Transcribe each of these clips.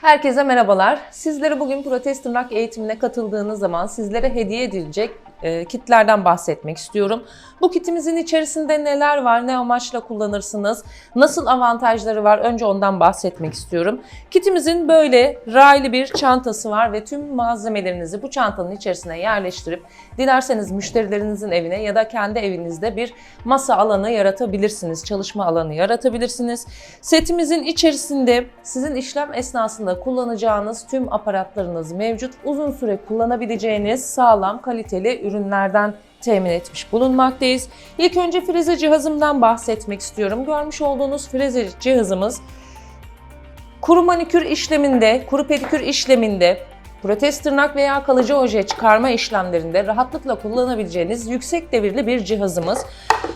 Herkese merhabalar. Sizlere bugün protez tırnak eğitimine katıldığınız zaman sizlere hediye edilecek e, kitlerden bahsetmek istiyorum. Bu kitimizin içerisinde neler var, ne amaçla kullanırsınız, nasıl avantajları var önce ondan bahsetmek istiyorum. Kitimizin böyle raylı bir çantası var ve tüm malzemelerinizi bu çantanın içerisine yerleştirip dilerseniz müşterilerinizin evine ya da kendi evinizde bir masa alanı yaratabilirsiniz, çalışma alanı yaratabilirsiniz. Setimizin içerisinde sizin işlem esnasında kullanacağınız tüm aparatlarınız mevcut. Uzun süre kullanabileceğiniz sağlam, kaliteli ürünlerden temin etmiş bulunmaktayız. İlk önce freze cihazımdan bahsetmek istiyorum. Görmüş olduğunuz freze cihazımız kuru manikür işleminde, kuru pedikür işleminde, protez tırnak veya kalıcı oje çıkarma işlemlerinde rahatlıkla kullanabileceğiniz yüksek devirli bir cihazımız.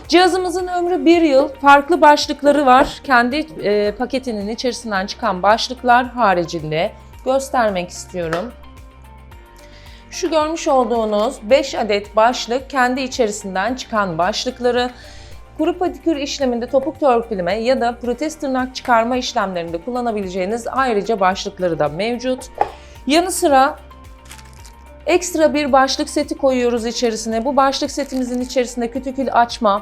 Cihazımızın ömrü bir yıl. Farklı başlıkları var. Kendi e, paketinin içerisinden çıkan başlıklar haricinde göstermek istiyorum. Şu görmüş olduğunuz 5 adet başlık kendi içerisinden çıkan başlıkları kuru padikür işleminde topuk törpüleme ya da protez tırnak çıkarma işlemlerinde kullanabileceğiniz ayrıca başlıkları da mevcut. Yanı sıra ekstra bir başlık seti koyuyoruz içerisine. Bu başlık setimizin içerisinde kütükül açma,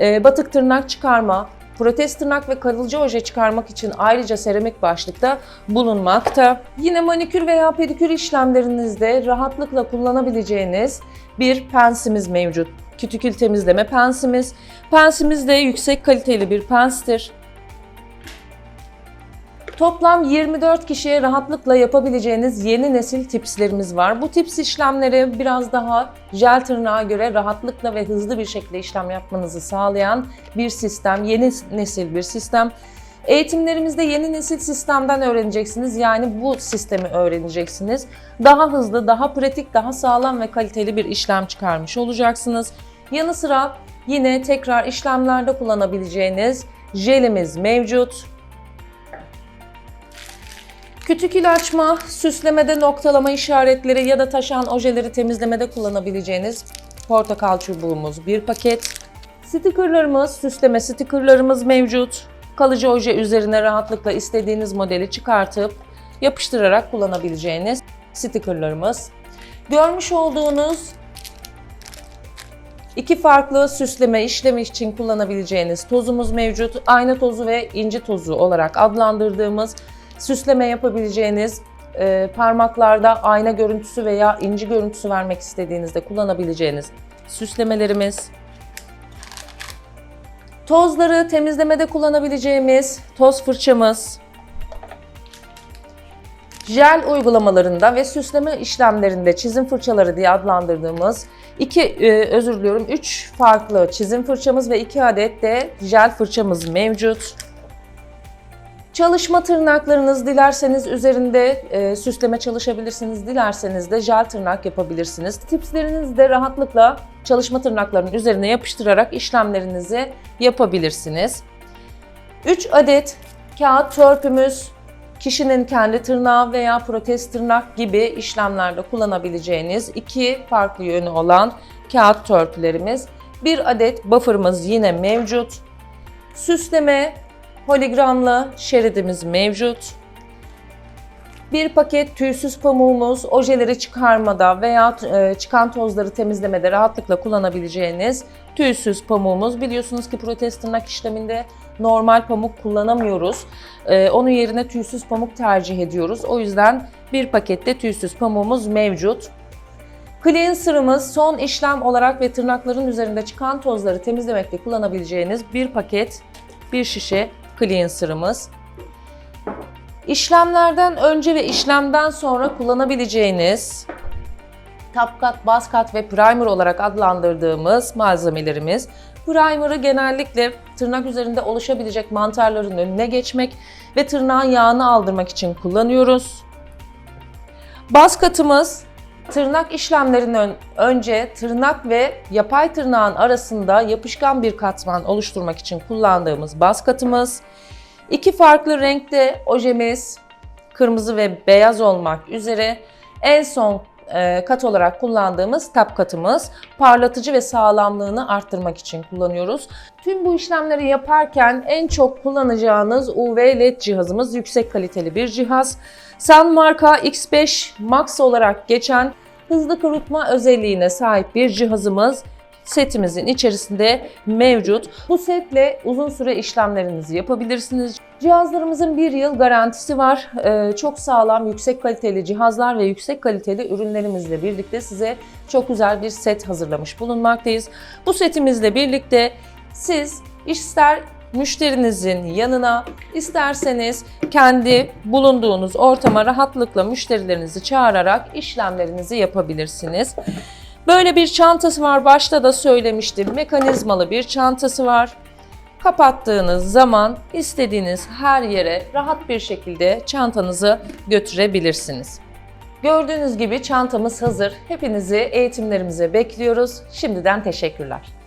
e, batık tırnak çıkarma, protez tırnak ve kalıcı oje çıkarmak için ayrıca seramik başlıkta bulunmakta. Yine manikür veya pedikür işlemlerinizde rahatlıkla kullanabileceğiniz bir pensimiz mevcut. Kütükül temizleme pensimiz. Pensimiz de yüksek kaliteli bir penstir. Toplam 24 kişiye rahatlıkla yapabileceğiniz yeni nesil tipslerimiz var. Bu tips işlemleri biraz daha jel tırnağa göre rahatlıkla ve hızlı bir şekilde işlem yapmanızı sağlayan bir sistem, yeni nesil bir sistem. Eğitimlerimizde yeni nesil sistemden öğreneceksiniz. Yani bu sistemi öğreneceksiniz. Daha hızlı, daha pratik, daha sağlam ve kaliteli bir işlem çıkarmış olacaksınız. Yanı sıra yine tekrar işlemlerde kullanabileceğiniz jelimiz mevcut. Kütük açma, süslemede noktalama işaretleri ya da taşan ojeleri temizlemede kullanabileceğiniz portakal çubuğumuz bir paket. Stickerlarımız, süsleme stickerlarımız mevcut. Kalıcı oje üzerine rahatlıkla istediğiniz modeli çıkartıp yapıştırarak kullanabileceğiniz stickerlarımız. Görmüş olduğunuz iki farklı süsleme işlemi için kullanabileceğiniz tozumuz mevcut. Ayna tozu ve inci tozu olarak adlandırdığımız süsleme yapabileceğiniz, e, parmaklarda ayna görüntüsü veya inci görüntüsü vermek istediğinizde kullanabileceğiniz süslemelerimiz. Tozları temizlemede kullanabileceğimiz toz fırçamız. Jel uygulamalarında ve süsleme işlemlerinde çizim fırçaları diye adlandırdığımız iki e, özür diliyorum 3 farklı çizim fırçamız ve 2 adet de jel fırçamız mevcut. Çalışma tırnaklarınız dilerseniz üzerinde e, süsleme çalışabilirsiniz, dilerseniz de jel tırnak yapabilirsiniz. Tipslerinizi de rahatlıkla çalışma tırnaklarının üzerine yapıştırarak işlemlerinizi yapabilirsiniz. 3 adet kağıt törpümüz, kişinin kendi tırnağı veya protez tırnak gibi işlemlerde kullanabileceğiniz iki farklı yönü olan kağıt törpülerimiz. Bir adet buffer'ımız yine mevcut. Süsleme Holigramlı şeridimiz mevcut. Bir paket tüysüz pamuğumuz, ojeleri çıkarmada veya e, çıkan tozları temizlemede rahatlıkla kullanabileceğiniz tüysüz pamuğumuz. Biliyorsunuz ki protez tırnak işleminde normal pamuk kullanamıyoruz. E, onun yerine tüysüz pamuk tercih ediyoruz. O yüzden bir pakette tüysüz pamuğumuz mevcut. Cleanser'ımız son işlem olarak ve tırnakların üzerinde çıkan tozları temizlemekte kullanabileceğiniz bir paket, bir şişe cleanser'ımız. İşlemlerden önce ve işlemden sonra kullanabileceğiniz tapkat, baskat ve primer olarak adlandırdığımız malzemelerimiz. Primer'ı genellikle tırnak üzerinde oluşabilecek mantarların önüne geçmek ve tırnağın yağını aldırmak için kullanıyoruz. Baskatımız tırnak işlemlerinden önce tırnak ve yapay tırnağın arasında yapışkan bir katman oluşturmak için kullandığımız baskatımız. İki farklı renkte ojemiz, kırmızı ve beyaz olmak üzere en son kat olarak kullandığımız tap katımız. Parlatıcı ve sağlamlığını arttırmak için kullanıyoruz. Tüm bu işlemleri yaparken en çok kullanacağınız UV LED cihazımız yüksek kaliteli bir cihaz. Sun marka X5 Max olarak geçen hızlı kurutma özelliğine sahip bir cihazımız setimizin içerisinde mevcut. Bu setle uzun süre işlemlerinizi yapabilirsiniz. Cihazlarımızın bir yıl garantisi var. Ee, çok sağlam, yüksek kaliteli cihazlar ve yüksek kaliteli ürünlerimizle birlikte size çok güzel bir set hazırlamış bulunmaktayız. Bu setimizle birlikte siz ister müşterinizin yanına isterseniz kendi bulunduğunuz ortama rahatlıkla müşterilerinizi çağırarak işlemlerinizi yapabilirsiniz. Böyle bir çantası var. Başta da söylemiştim. Mekanizmalı bir çantası var. Kapattığınız zaman istediğiniz her yere rahat bir şekilde çantanızı götürebilirsiniz. Gördüğünüz gibi çantamız hazır. Hepinizi eğitimlerimize bekliyoruz. Şimdiden teşekkürler.